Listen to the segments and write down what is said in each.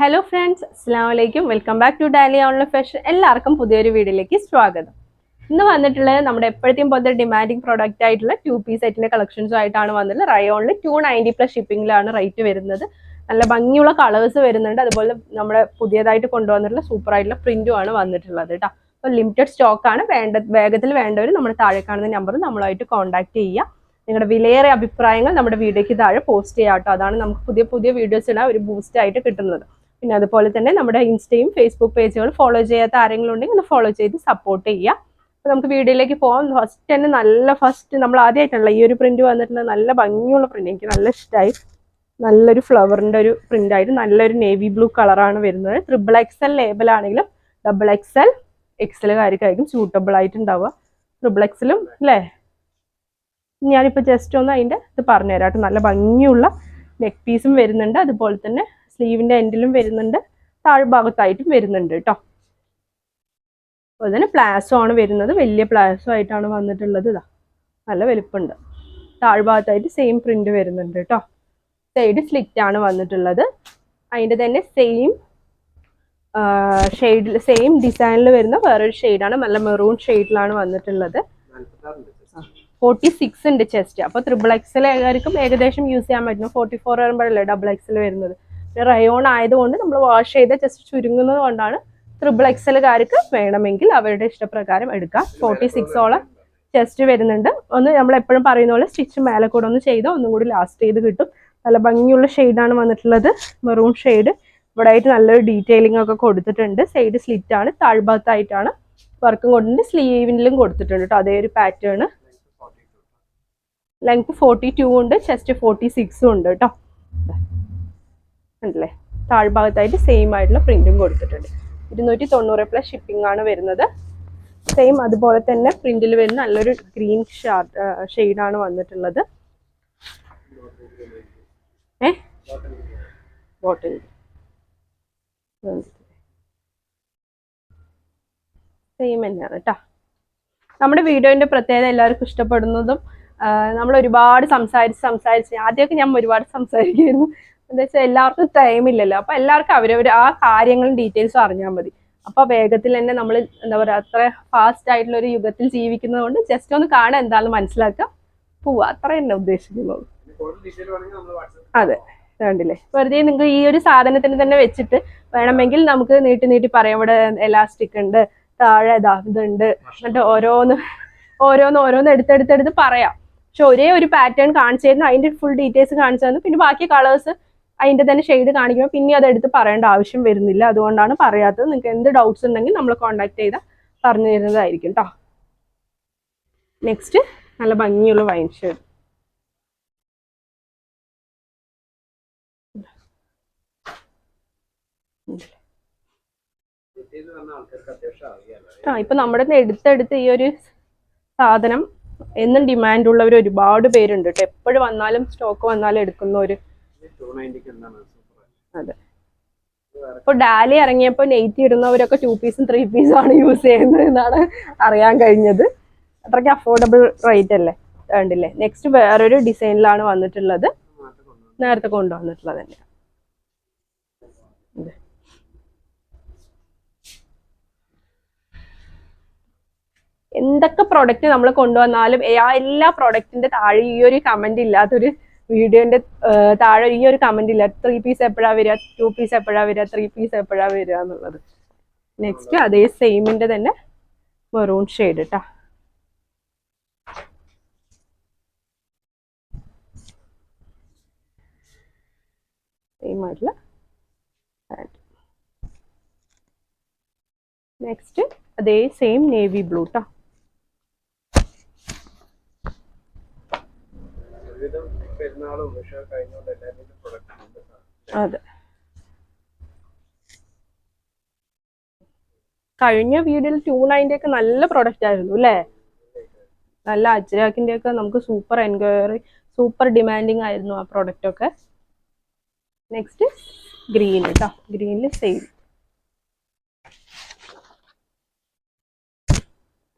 Hello friends അസ്സാം വലൈക്കും welcome back to Dali online fashion എല്ലാവർക്കും പുതിയൊരു വീഡിയോയിലേക്ക് സ്വാഗതം. ഇന്ന് വന്നിട്ടുള്ളത് നമ്മുടെ എപ്പോഴത്തെയും പോലത്തെ ഡിമാൻഡിങ് പ്രോഡക്റ്റ് ആയിട്ടുള്ള ടു പീസ് സെറ്റിന്റെ കളക്ഷൻസും ആയിട്ടാണ് വന്നിട്ടുള്ളത്. റയോണിൽ ടു നയന്റി പ്ലസ് ഷിപ്പിംഗിലാണ് റേറ്റ് വരുന്നത്. നല്ല ഭംഗിയുള്ള കളേഴ്സ് വരുന്നുണ്ട്. അതുപോലെ നമ്മുടെ പുതിയതായിട്ട് കൊണ്ടുവന്നിട്ടുള്ള സൂപ്പർ ആയിട്ടുള്ള പ്രിന്റും ആണ് വന്നിട്ടുള്ളത് കേട്ടോ അപ്പോൾ ലിമിറ്റഡ് സ്റ്റോക്ക് ആണ്. വേണ്ട വേഗത്തിൽ വേണ്ടവർ നമ്മുടെ താഴെ കാണുന്ന നമ്പർ നമ്മളായിട്ട് കോൺടാക്ട് ചെയ്യുക. നിങ്ങളുടെ വിലയേറെ അഭിപ്രായങ്ങൾ നമ്മുടെ വീഡിയോയ്ക്ക് താഴെ പോസ്റ്റ് ചെയ്യാം കേട്ടോ അതാണ് നമുക്ക് പുതിയ പുതിയ വീഡിയോസ് ഇടാൻ ഒരു ബൂസ്റ്റ് ആയിട്ട് കിട്ടുന്നത്. പിന്നെ അതുപോലെ തന്നെ നമ്മുടെ ഇൻസ്റ്റയും ഫേസ്ബുക്ക് പേജുകൾ ഫോളോ ചെയ്യാത്ത ആരെങ്കിലും ഉണ്ടെങ്കിൽ ഒന്ന് ഫോളോ ചെയ്ത് സപ്പോർട്ട് ചെയ്യുക. അപ്പോൾ നമുക്ക് വീഡിയോയിലേക്ക് പോകാം ഫസ്റ്റ് തന്നെ നല്ല ഫസ്റ്റ് നമ്മൾ ആദ്യമായിട്ടുള്ള ഈ ഒരു പ്രിന്റ് വന്നിട്ടുള്ള നല്ല ഭംഗിയുള്ള പ്രിന്റ് എനിക്ക് നല്ല ഇഷ്ടമായി നല്ലൊരു ഫ്ലവറിന്റെ ഒരു പ്രിന്റ് ആയിട്ട് നല്ലൊരു നേവി ബ്ലൂ കളറാണ് വരുന്നത്. ട്രിപ്പിൾ എക്സൽ ലേബൽ ആണെങ്കിലും ഡബിൾ എക്സൽ എക്സലുകാർക്കായിരിക്കും സൂട്ടബിൾ ആയിട്ടുണ്ടാവുക. ട്രിപ്പിൾ എക്സലും അല്ലേ? ഞാനിപ്പോൾ ജസ്റ്റ് ഒന്ന് അതിന്റെ ഇത് പറഞ്ഞുതരാം കേട്ടോ. നല്ല ഭംഗിയുള്ള നെക്ക് പീസും വരുന്നുണ്ട്. അതുപോലെ തന്നെ സ്ലീവിന്റെ എൻഡിലും വരുന്നുണ്ട് താഴ്ഭാഗത്തായിട്ടും വരുന്നുണ്ട് കേട്ടോ അതുപോലെ തന്നെ പ്ലാസോ ആണ് വരുന്നത്. വലിയ പ്ലാസോ ആയിട്ടാണ് വന്നിട്ടുള്ളത് ഇതാ നല്ല വലിപ്പമുണ്ട് താഴ്ഭാഗത്തായിട്ട് സെയിം പ്രിന്റ് വരുന്നുണ്ട് കേട്ടോ സൈഡ് സ്ലിറ്റ് ആണ് വന്നിട്ടുള്ളത്. അതിന്റെ തന്നെ സെയിം ഷെയ്ഡിൽ സെയിം ഡിസൈനിൽ വരുന്ന വേറൊരു ഷെയ്ഡാണ് നല്ല മെറൂൺ ഷെയ്ഡിലാണ് വന്നിട്ടുള്ളത്. ഫോർട്ടി സിക്സ് ഉണ്ട് ചെസ്റ്റ് അപ്പോൾ ത്രിബിൾ എക്സൽ ഏകദേശം യൂസ് ചെയ്യാൻ പറ്റുന്നു ഫോർട്ടി ഫോർ വരുമ്പോഴല്ലേ ഡബിൾ എക്സൽ വരുന്നത്. റയോൺ ആയതുകൊണ്ട് നമ്മൾ വാഷ് ചെയ്ത് ജസ്റ്റ് ചുരുങ്ങുന്നത് കൊണ്ടാണ് ത്രിബിൾ എക്സലുകാർക്ക് വേണമെങ്കിൽ അവരുടെ ഇഷ്ടപ്രകാരം എടുക്കാം. ഫോർട്ടി സിക്സോളം ചെസ്റ്റ് വരുന്നുണ്ട്. ഒന്ന് നമ്മൾ എപ്പോഴും പറയുന്ന പോലെ സ്റ്റിച്ച് മേലെ കൂടെ ഒന്ന് ചെയ്തോ ഒന്നും കൂടി ലാസ്റ്റ് ചെയ്ത് കിട്ടും. നല്ല ഭംഗിയുള്ള ഷെയ്ഡാണ് വന്നിട്ടുള്ളത്. മെറൂൺ ഷെയ്ഡ് ഇവിടെ ആയിട്ട് നല്ലൊരു ഡീറ്റെയിലിംഗ് ഒക്കെ കൊടുത്തിട്ടുണ്ട്. സൈഡ് സ്ലിറ്റ് ആണ്. താഴ്ഭാഗത്തായിട്ടാണ് വർക്കും കൊടുത്തിട്ട് സ്ലീവിലും കൊടുത്തിട്ടുണ്ട് കേട്ടോ അതേ ഒരു പാറ്റേൺ ലെങ്ത് ഫോർട്ടി ടു ഉണ്ട്. ചെസ്റ്റ് ഫോർട്ടി സിക്സും ഉണ്ട് കേട്ടോ ഉണ്ടല്ലേ? താഴ്ഭാഗത്തായിട്ട് സെയിം ആയിട്ടുള്ള പ്രിന്റും കൊടുത്തിട്ടുണ്ട്. ഇരുന്നൂറ്റി തൊണ്ണൂറ് പ്ലസ് ഷിപ്പിംഗ് ആണ് വരുന്നത്. സെയിം അതുപോലെ തന്നെ പ്രിന്റിൽ വരുന്ന നല്ലൊരു ഗ്രീൻ ഷെയ്ഡാണ് വന്നിട്ടുള്ളത്. ഏ? ബോട്ടിൽ സെയിം തന്നെയാണ് കേട്ടോ നമ്മുടെ വീഡിയോന്റെ പ്രത്യേകത എല്ലാവർക്കും ഇഷ്ടപ്പെടുന്നതും നമ്മൾ ഒരുപാട് സംസാരിച്ച് സംസാരിച്ച് ആദ്യമൊക്കെ ഞാൻ ഒരുപാട് സംസാരിക്കുമായിരുന്നു. എന്താ വെച്ചാൽ എല്ലാവർക്കും ടൈം ഇല്ലല്ലോ. അപ്പൊ എല്ലാവർക്കും അവരവർ ആ കാര്യങ്ങളും ഡീറ്റെയിൽസും അറിഞ്ഞാൽ മതി. അപ്പൊ വേഗത്തിൽ തന്നെ നമ്മൾ എന്താ പറയാ അത്ര ഫാസ്റ്റ് ആയിട്ടുള്ള ഒരു യുഗത്തിൽ ജീവിക്കുന്നത് കൊണ്ട് ജസ്റ്റ് ഒന്ന് കാണാൻ എന്താണെന്ന് മനസ്സിലാക്കുക. പോവുക അത്ര തന്നെ ഉദ്ദേശിക്കുന്നത് അതെ. വേണ്ടില്ലേ വെറുതെ നിങ്ങൾക്ക് ഈ ഒരു സാധനത്തിന് തന്നെ വെച്ചിട്ട് വേണമെങ്കിൽ നമുക്ക് നീട്ടി നീട്ടി പറയാം. ഇവിടെ എലാസ്റ്റിക് ഉണ്ട് താഴെ ഇതാ ഇതുണ്ട്. എന്നിട്ട് ഓരോന്ന് ഓരോന്ന് ഓരോന്ന് എടുത്തെടുത്തെടുത്ത് പറയാം. പക്ഷെ ഒരേ ഒരു പാറ്റേൺ കാണിച്ചു തരുന്നു. അതിന്റെ ഫുൾ ഡീറ്റെയിൽസ് കാണിച്ചു പിന്നെ ബാക്കി കളേഴ്സ് അതിന്റെ തന്നെ ഷെയ്ഡ് കാണിക്കുമ്പോൾ പിന്നെ അത് എടുത്ത് പറയേണ്ട ആവശ്യം വരുന്നില്ല. അതുകൊണ്ടാണ് പറയാത്തത്. നിങ്ങൾക്ക് എന്ത് ഡൗട്ട്സ് ഉണ്ടെങ്കിൽ നമ്മൾ കോൺടാക്ട് ചെയ്താൽ പറഞ്ഞു തരുന്നതായിരിക്കും കേട്ടോ നെക്സ്റ്റ് നല്ല ഭംഗിയുള്ള വൈൻ ഷെയ്ഡ് ആ ഇപ്പൊ നമ്മുടെ എടുത്തെടുത്ത് ഈ ഒരു സാധനം എന്നും ഡിമാൻഡ് ഉള്ളവർ ഒരുപാട് പേരുണ്ട് കേട്ടോ എപ്പോഴും വന്നാലും സ്റ്റോക്ക് വന്നാലും എടുക്കുന്നവര് അതെ. ഇപ്പൊ ഡാലി ഇറങ്ങിയപ്പോ നെയ്റ്റ് ഇടുന്നവരൊക്കെ ടു പീസും ത്രീ പീസും ആണ് യൂസ് ചെയ്യുന്നത് എന്നാണ് അറിയാൻ കഴിഞ്ഞത്. അത്രയ്ക്ക് അഫോർഡബിൾ റേറ്റ് അല്ലേ? വേണ്ടില്ലേ നെക്സ്റ്റ് വേറൊരു ഡിസൈനിലാണ് വന്നിട്ടുള്ളത്. നേരത്തെ കൊണ്ടുവന്നിട്ടുള്ളത് തന്നെ. എന്തൊക്കെ പ്രൊഡക്റ്റ് നമ്മൾ കൊണ്ടുവന്നാലും എല്ലാ പ്രൊഡക്റ്റിന്റെ താഴെ ഈ ഒരു കമന്റ് ഇല്ലാത്തൊരു വീഡിയോന്റെ താഴെ ഈ ഒരു കമന്റ് ഇല്ല. ത്രീ പീസ് എപ്പോഴാ വരിക? ടു പീസ് എപ്പോഴാ വരിക? ത്രീ പീസ് എപ്പോഴാ വരിക എന്നുള്ളത്. നെക്സ്റ്റ് അതേ സെയിമിന്റെ തന്നെ മെറൂൺ ഷെയ്ഡ് കേട്ടാ സെയിം ആയിട്ടുള്ള നെക്സ്റ്റ് അതേ സെയിം നേവി ബ്ലൂ കേട്ടോ അതെ. കഴിഞ്ഞ വീഡിയോയിൽ ടു നയന്റെ ഒക്കെ നല്ല പ്രൊഡക്റ്റ് ആയിരുന്നു അല്ലേ? നല്ല അജ്രാക്കിന്റെ ഒക്കെ നമുക്ക് സൂപ്പർ എൻക്വയറി സൂപ്പർ ഡിമാൻഡിങ് ആയിരുന്നു ആ പ്രൊഡക്റ്റ് ഒക്കെ. നെക്സ്റ്റ് ഗ്രീൻ കേട്ടോ ഗ്രീനിൽ സെയിം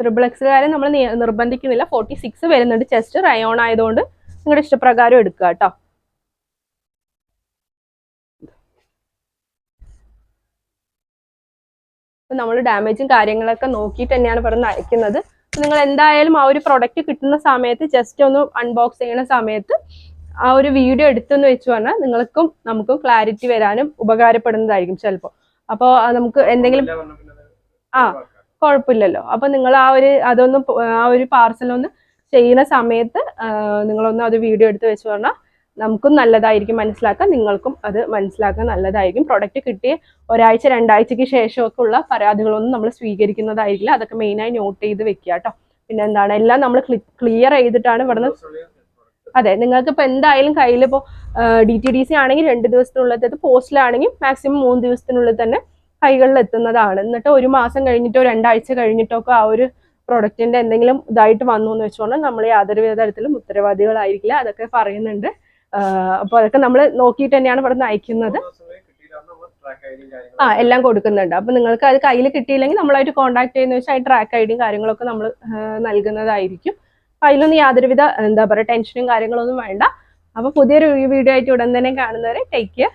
ത്രിബിൾ എക്സുകാരെ നമ്മൾ നിർബന്ധിക്കുന്നില്ല. ഫോർട്ടി സിക്സ് വരുന്നുണ്ട്. ചെസ്റ്റ് റയോൺ ആയതുകൊണ്ട് നിങ്ങളുടെ ഇഷ്ടപ്രകാരം എടുക്കുക കേട്ടോ. നമ്മൾ ഡാമേജും കാര്യങ്ങളൊക്കെ നോക്കിയിട്ട് തന്നെയാണ് പറഞ്ഞ് അയക്കുന്നത്. നിങ്ങൾ എന്തായാലും ആ ഒരു പ്രൊഡക്റ്റ് കിട്ടുന്ന സമയത്ത് ജസ്റ്റ് ഒന്ന് അൺബോക്സ് ചെയ്യുന്ന സമയത്ത് ആ ഒരു വീഡിയോ എടുത്തെന്ന് വെച്ച് പറഞ്ഞാൽ നിങ്ങൾക്കും നമുക്കും ക്ലാരിറ്റി വരാനും ഉപകാരപ്പെടുന്നതായിരിക്കും ചിലപ്പോൾ അപ്പോൾ നമുക്ക് എന്തെങ്കിലും ആ. കുഴപ്പമില്ലല്ലോ. അപ്പൊ നിങ്ങൾ ആ ഒരു അതൊന്നും ആ ഒരു പാർസൽ ഒന്ന് ചെയ്യുന്ന സമയത്ത് നിങ്ങളൊന്നും അത് വീഡിയോ എടുത്ത് വെച്ച് പറഞ്ഞാൽ നമുക്കും നല്ലതായിരിക്കും മനസ്സിലാക്കാൻ നിങ്ങൾക്കും അത് മനസ്സിലാക്കാൻ നല്ലതായിരിക്കും. പ്രൊഡക്റ്റ് കിട്ടിയ ഒരാഴ്ച രണ്ടാഴ്ചയ്ക്ക് ശേഷമൊക്കെ ഉള്ള പരാതികളൊന്നും നമ്മൾ സ്വീകരിക്കുന്നതായിരിക്കില്ല. അതൊക്കെ മെയിനായി നോട്ട് ചെയ്ത് വെക്കുക കേട്ടോ പിന്നെ എന്താണ് എല്ലാം നമ്മൾ ക്ലിയർ ചെയ്തിട്ടാണ് ഇവിടുന്ന് അതെ നിങ്ങൾക്ക് ഇപ്പൊ എന്തായാലും കയ്യിൽ ഇപ്പോൾ ഡി ടി ഡി സി ആണെങ്കിൽ രണ്ട് ദിവസത്തിനുള്ള പോസ്റ്റിലാണെങ്കിൽ മാക്സിമം മൂന്ന് ദിവസത്തിനുള്ളിൽ തന്നെ കൈകളിൽ എത്തുന്നതാണ് എന്നിട്ട് ഒരു മാസം കഴിഞ്ഞിട്ടോ രണ്ടാഴ്ച കഴിഞ്ഞിട്ടോ ഒക്കെ ആ ഒരു പ്രൊഡക്റ്റിന്റെ എന്തെങ്കിലും ഇതായിട്ട് വന്നു എന്ന് വെച്ചുകൊണ്ട് നമ്മൾ യാതൊരു തരത്തിലും ഉത്തരവാദികളായിരിക്കില്ല. അതൊക്കെ പറയുന്നുണ്ട്. അപ്പോൾ അതൊക്കെ നമ്മൾ നോക്കിയിട്ട് തന്നെയാണ് ഇവിടെ അയക്കുന്നത്. ആ എല്ലാം കൊടുക്കുന്നുണ്ട്. അപ്പൊ നിങ്ങൾക്ക് അത് കയ്യിൽ കിട്ടിയില്ലെങ്കിൽ നമ്മളായിട്ട് കോൺടാക്ട് ചെയ്യുന്ന വെച്ചാൽ അതിന്റെ ട്രാക്ക് ഐഡിയും കാര്യങ്ങളൊക്കെ നമ്മൾ നൽകുന്നതായിരിക്കും. അപ്പൊ അതിലൊന്നും യാതൊരുവിധ എന്താ പറയുക ടെൻഷനും കാര്യങ്ങളൊന്നും വേണ്ട. അപ്പൊ പുതിയൊരു വീഡിയോ ആയിട്ട് ഉടൻ തന്നെ കാണുന്നവരെ ടേക്ക് കെയർ